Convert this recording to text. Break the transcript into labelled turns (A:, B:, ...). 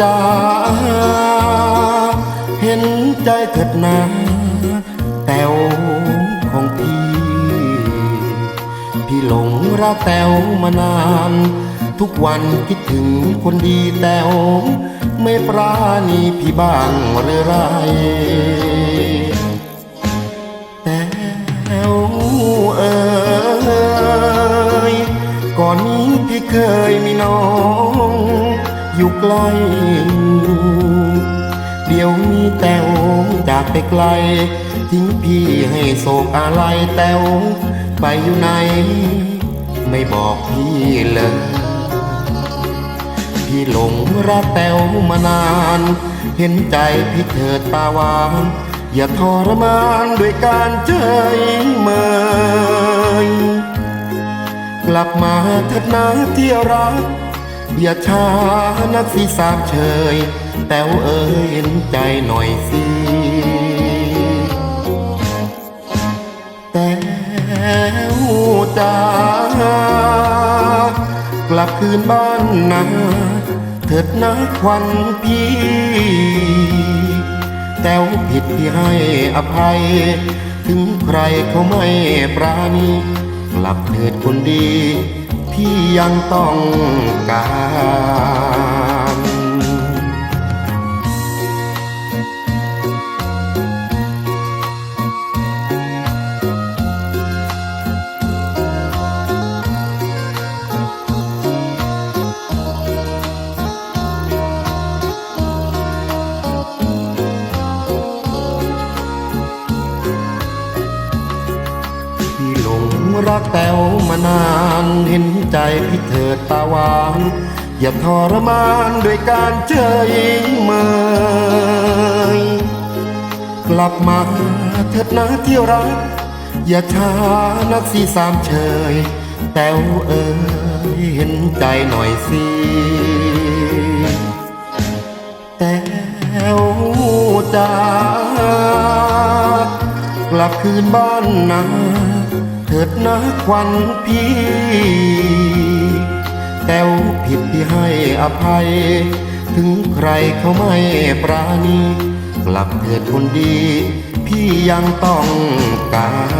A: จาเห็นใจเถิดนาแต้วของพี่ พี่หลงรักแต้วมานาน ทุกวันคิดถึงคนดีแต้วไม่ปราณีพี่บ้างหรือไรแต้วเอ่ยก่อนนี้พี่เคยมีน้อง ลเดี๋ยวมีแต้วจากไปไกล ทิ้งพี่ให้โศกอะไรแต้วไปอยู่ไหน ไม่บอกพี่เลย พี่หลงรักแต้วมานาน เห็นใจพี่เถิดตาวานอย่าทรมานด้วยการเจยเมย กลับมาเถิดนาที่รัก อย่าช้านักสีสามเชย แต้วเอ่ยเห็นใจหน่อยสิแต้วจ้ากลับคืนบ้านนาเถิดนะควันพี่แต้วผิดที่ให้อภัย ถึงใครเขาไม่ปราณีกลับเถิดคนดี ยังต้องการ รักแต้วมานานเห็นใจพี่เถิดตาหวานอย่าทรมานด้วยการเจยเมยกลับมาเถิดนะที่รัก อย่าช้านักสีสามเชยแต้วเอ๋ยเห็นใจหน่อยสิแต้วจ้ากลับคืนบ้านนา เถิดนะควันพี่แต้วผิดที่ให้อภัย ถึงใครเขาไม่ปราณี กลับเถิดคนดี พี่ยังต้องการ